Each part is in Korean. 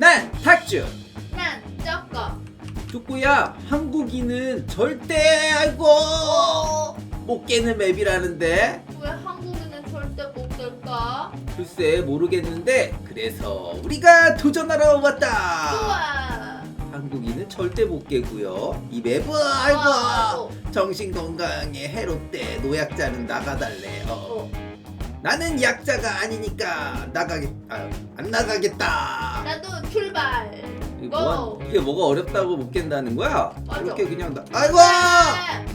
난 탁주 난 쪼꼬. 뚜꾸야 한국인은 절대 아이고 못 깨는 맵이라는데 왜 한국인은 절대 못 될까? 글쎄 모르겠는데 그래서 우리가 도전하러 왔다 좋아. 한국인은 절대 못 깨고요 이 맵은 아이고 정신 건강에 해롭대 노약자는 나가달래 어. 어. 나는 약자가 아니니까 나가겠 아, 안 나가겠다 나도 출발. 이게, 고. 뭐가, 이게 뭐가 어렵다고 못 깬다는 거야? 맞아. 이렇게 그냥 나 아이고 네.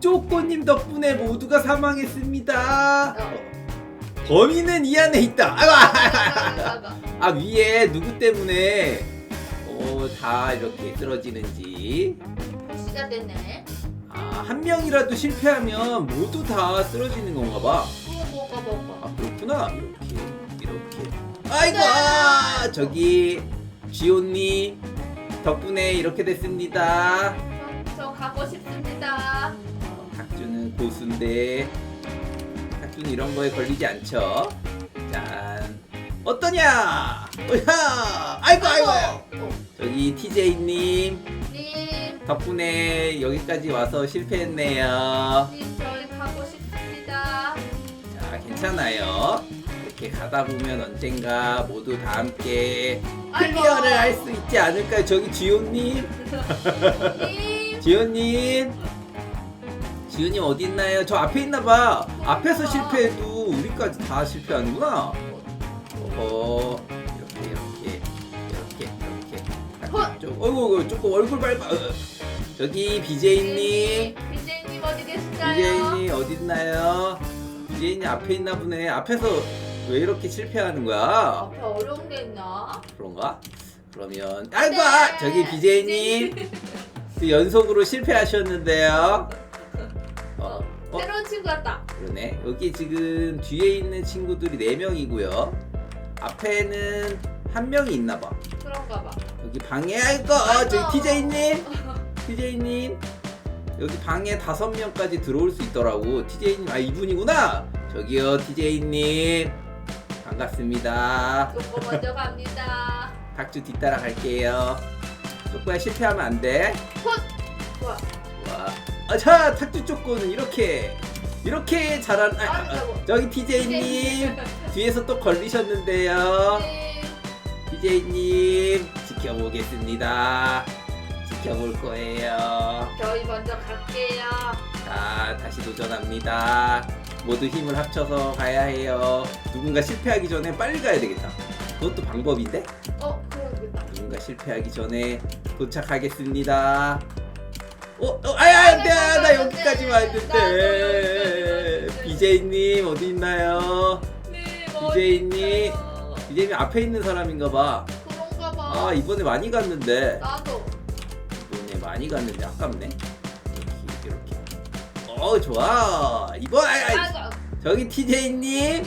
쪼꼬님 덕분에 모두가 사망했습니다 어. 범인은 이 안에 있다 아이고 나가, 나가. 아 위에 누구 때문에 어, 다 이렇게 쓰러지는지 시가 되네. 아, 한 명이라도 실패하면 모두 다 쓰러지는 건가 봐. 뭐가 뭐가. 아, 그렇구나. 이렇게, 이렇게. 아이고, 아, 저기, 지온님, 덕분에 이렇게 됐습니다. 저, 저 가고 싶습니다. 어, 탁주는 고수인데, 탁주는 이런 거에 걸리지 않죠? 짠. 어떠냐? 어야! 아이고, 아이고! 어. 저기, TJ님, 님, 덕분에 여기까지 와서 실패했네요. 님. 자, 괜찮아요. 이렇게 가다 보면 언젠가 모두 다 함께 아이고. 클리어를 할 수 있지 않을까요? 저기 지호님, 님, 지호님, 지호님 어디 있나요? 저 앞에 있나봐. 앞에서 실패해도 우리까지 다 실패하는구나. 어허, 이렇게 이렇게 이렇게 이렇게. 헛! 좀, 어이구, 어이구, 조금 얼굴 밟아. 어, 저기 BJ님. 비제이님 어디 계신가요? BJ님 어디 있나요? BJ님 앞에 있나 보네. 앞에서 왜 이렇게 실패하는 거야? 앞에 어려운 게 있나? 그런가? 그러면 아이고 네. 아, 저기 BJ님 그 연속으로 실패하셨는데요. 어, 어 새로운 친구 왔다. 그러네. 여기 지금 뒤에 있는 친구들이 네 명이고요. 앞에는 한 명이 있나 봐. 그런가 봐. 여기 방에 아이고 어, 아이고. 저기 TJ님 TJ님 여기 방에 다섯 명까지 들어올 수 있더라고. TJ님 아 이분이구나. 저기요 TJ님. 반갑습니다. 조금 먼저 갑니다. 닭주 뒤따라 갈게요. 쪼꼬야 실패하면 안 돼. 헛! 좋아. 와. 아 자 탁주 쪼꼬는 이렇게 이렇게 잘한 아, 아, 아. 저기 TJ님. 뒤에서 또 걸리셨는데요. 님, TJ님 지켜보겠습니다 지켜볼 거예요 저희 먼저 갈게요. 자, 다시 도전합니다. 모두 힘을 합쳐서 가야 해요. 누군가 실패하기 전에 빨리 가야 되겠다. 그것도 방법인데? 어, 그러겠다. 누군가 실패하기 전에 도착하겠습니다. 어, 어, 아야, 안 돼, 아, 나 여기까지 왔는데. BJ님, 어디 있나요? 네, BJ님. BJ님 앞에 있는 사람인가 봐. 그런가 봐. 아, 이번에 많이 갔는데. 나도. 많이 갔는데 아깝네. 이렇게, 이렇게. 어, 좋아. 이번, 아, 아이고. 저기 TJ님. 님,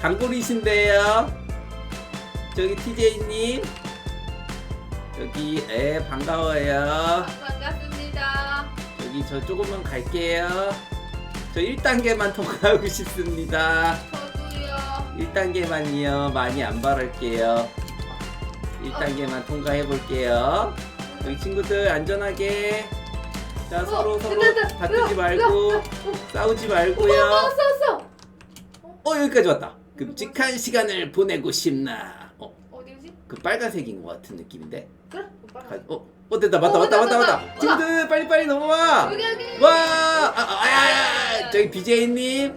단골이신데요. 저기 TJ님. 여기 에 반가워요. 반갑습니다. 여기 저 조금만 갈게요. 저 1단계만 통과하고 싶습니다. 저도요. 1단계만이요. 많이 안 바랄게요. 1단계만 통과해 볼게요. 여기 친구들 안전하게. 자 서로 어, 서로 됐다, 됐다. 다투지 말고 싸우지 어, 말고요. 썼어. 어 여기까지 왔다. 끔찍한 시간을 보내고 싶나? 어, 어디지? 그 빨간색인 것 같은 느낌인데. 그래? 오빠. 가- 어, 어 됐다, 맞다, 어, 맞다, 됐다, 맞다, 됐다. 맞다. 친구들 빨리 빨리 넘어와. 여기 여기. 와, 아, 아, 아, 아, 아, 저기 BJ님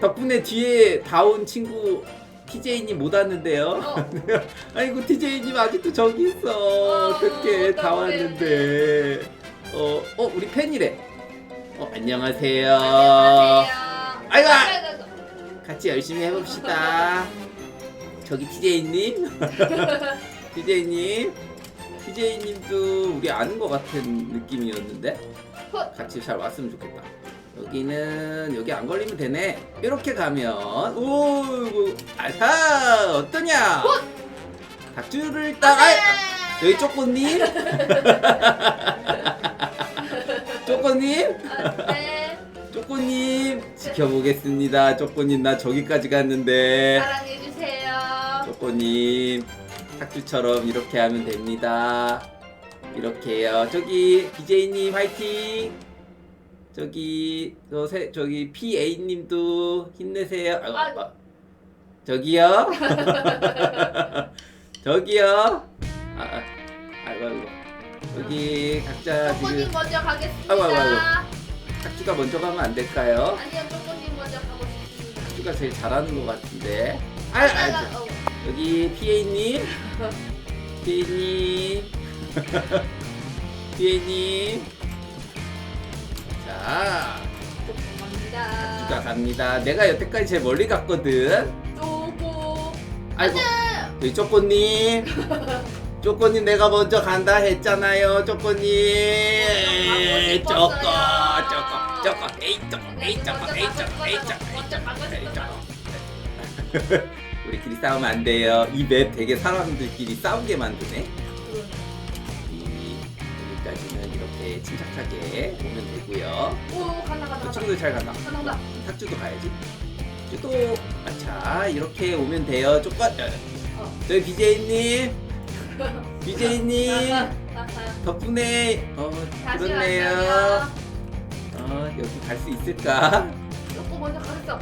덕분에 뒤에 다온 친구 TJ님 못 왔는데요. 어. 아이고 TJ님 아직도 저기 있어. 어, 어떻게 다. 왔는데. 어, 어 우리 팬이래. 어 안녕하세요. 안녕하세요. 아이고. 아이고. 같이 열심히 해봅시다. 저기 TJ님, TJ님, TJ님도 우리 아는 것 같은 느낌이었는데 헛. 같이 잘 왔으면 좋겠다. 여기는 여기 안 걸리면 되네. 이렇게 가면 오, 이거, 아하 어떠냐? 닭줄을 딱 아, 여기 쪼꼬님, 쪼꼬님, 네. 쪼꼬님 지켜보겠습니다. 쪼꼬님 나 저기까지 갔는데. 사랑해 주세요. 쪼꼬님 탁주처럼 이렇게 하면 됩니다. 이렇게요. 저기 BJ님 화이팅. 저기 저 세, 저기 PA님도 힘내세요. 아이고, 아이고. 아, 저기요. 저기요. 아, 아, 아이고 아이고. 여기 각자 쪼꼬님 지금 먼저 가겠습니다. 아이고, 아이고, 탁주가 먼저 가면 안 될까요? 아니요, 쪼꼬님 먼저 가고 싶습니다. 탁주가 제일 잘하는 것 같은데. 아, 아, 하다가, 저- 어, 여기 PA님, PA님, PA님. 자, 갑니다. 탁주가 갑니다. 내가 여태까지 제일 멀리 갔거든. 쪼꼬. 아이고, 저기 쪼꼬님. 쪼꼬님 내가 먼저 간다 했잖아요, 쪼꼬님. 쪼꼬, 쪼꼬, 쪼꼬, 에이 쪼꼬, 에이 쪼꼬, 에이 쪼꼬, 에이 쪼꼬, 에이 쪼꼬, 에이 쪼꼬. 우리끼리 싸우면 안 돼요. 이 맵 되게 사람들끼리 싸우게 만드네. 이렇게 침착하게 오면 되고요. 오, 간다, 간다, 저 간다. 친구들 잘 간다. 간다, 간다. 탁주도 가야지. 탁주도 아, 자 이렇게 오면 돼요. 조금 어. 저희 BJ님, BJ님 아, 아, 아. 덕분에 어 다시 그렇네요. 어 여기 갈 수 있을까? 쪼꼬 먼저 가겠어.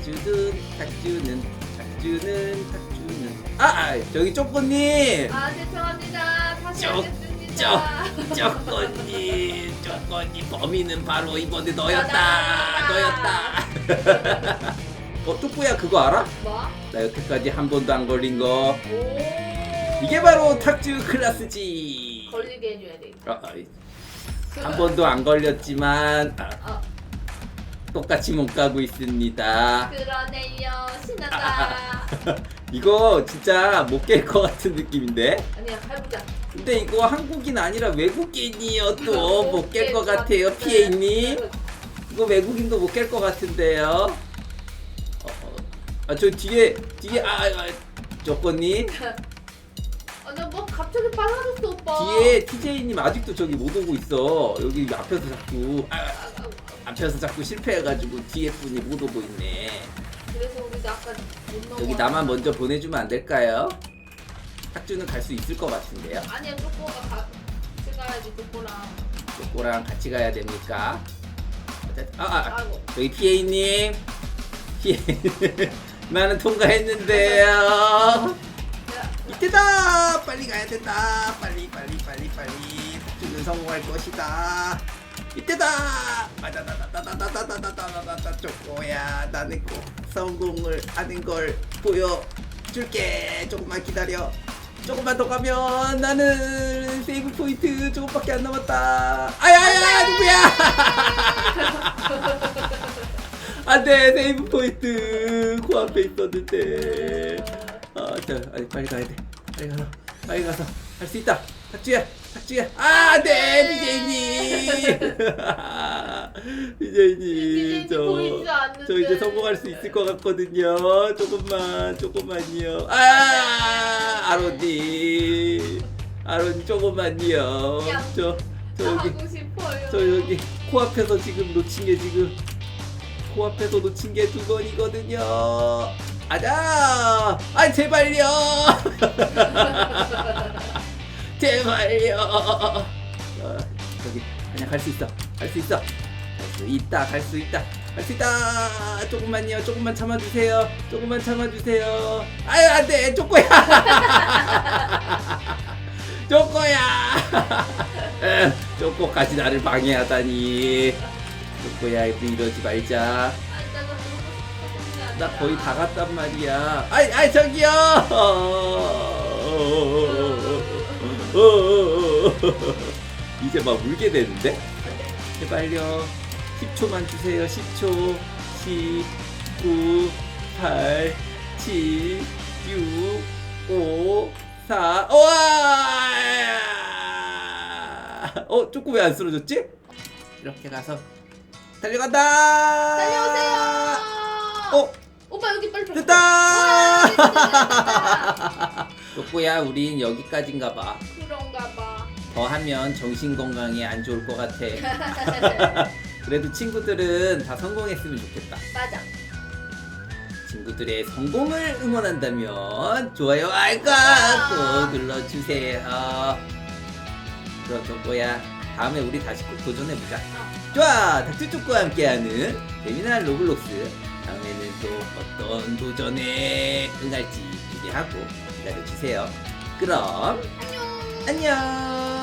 탁주는 탁주는 탁주는 탁주는 아, 아 저기 쪼꼬님. 아, 죄송합니다. 다시 쪼- 하겠습니다. 쪼꼬님, 쪼꼬님 범인은 바로 이번에 너였다, 너였다. 어, 쪼꼬야 그거 알아? 뭐? 나 여태까지 한 번도 안 걸린 거. 오. 이게 바로 탁주 클라스지. 걸리게 해줘야 돼. 어, 어, 한 번도 안 걸렸지만 아, 어, 똑같이 못 가고 있습니다. 그러네요. 신난다. 이거 진짜 못 깰 것 같은 느낌인데? 아니야, 해보자. 근데 이거 한국인 아니라 외국인이요 또 못 깰것깰 같아요 같은데. 피에이님. 이거 외국인도 못 깰 것 같은데요. 어, 어. 아, 저 뒤에 뒤에 아, 아 조건님 아, 나뭐 갑자기 빨라졌어, 오빠. 뒤에 TJ님 아직도 저기 못 오고 있어. 여기 앞에서 자꾸 아, 아, 아, 아. 앞에서 자꾸 실패해가지고 뒤에 분이 못 오고 있네. 그래서 우리도 아까 못 넘어. 여기 나만 먼저 보내주면 안 될까요? 탁주는 갈 수 있을 것 같은데요. 아니야, 쪼꼬가 가. 같이 가야지, 쪼꼬랑. 조꼬랑 같이 가야 됩니까? 아, 아, 아이고. 여기 피에이님, 피에이 나는 통과했는데요. 야, 이때다 빨리 가야 된다 빨리 빨리 빨리 빨리 탁주는 성공할 것이다 이때다 아다다다다다다다다다다다다 쪼꼬야 나는 꼭 성공을 하는 걸 보여줄게 조금만 기다려 조금만 더 가면 나는 세이브 포인트 조금밖에 안 남았다 아야야 누구야 안돼 세이브 포인트 코앞에 있었는데 아, 자, 빨리 가야 돼. 빨리 가서, 빨리 가서 할 수 있다. 탁주야, 아, 네, BJ님. BJ님, 저, 보이지 않는데. 저 이제 성공할 수 있을 것 같거든요. 조금만, 조금만요. 아, 아로니, 아로니 조금만요. 야. 저, 저 여기. 하고 싶어요. 저 여기 코앞에서 지금 놓친 게 지금 코앞에서 놓친 게 두 번이거든요. 아자! 아 제발요! 제발요! 어, 저기 그냥 갈 수 있어. 갈 수 있어. 갈 수 있다. 갈 수 있다. 갈 수 있다. 조금만요. 조금만 참아주세요. 조금만 참아주세요. 아유 안돼. 쪼꼬야. 쪼꼬야. 에, 쪼꼬까지 나를 방해하다니. 쪼꼬야 이러지 말자. 나 거의 다 갔단 말이야. 아이, 아이, 저기요! 이제 막 울게 되는데? 제발요. 10초만 주세요, 10초. 10, 9, 8, 7, 6, 5, 4, 우와! 어, 조금 왜 안 쓰러졌지? 이렇게 가서 달려간다! 달려오세요. 어? 오빠 여기 빨리 빨리. 됐다! 우와, 됐다. 쪼꼬야 우린 여기까지인가 봐. 더 하면 정신 건강에 안 좋을 것 같아. 그래도 친구들은 다 성공했으면 좋겠다. 맞아. 친구 친구들의 성공을 응원한다면 좋아요 알까 꼭 눌러주세요. 그럼 정보야 다음에 우리 다시 꼭 도전해보자. 좋아 닥터초코와 함께하는 재미난 로블록스 다음에는 또 어떤 도전에 응할지 기대하고 기다려주세요. 그럼 안녕. 안녕.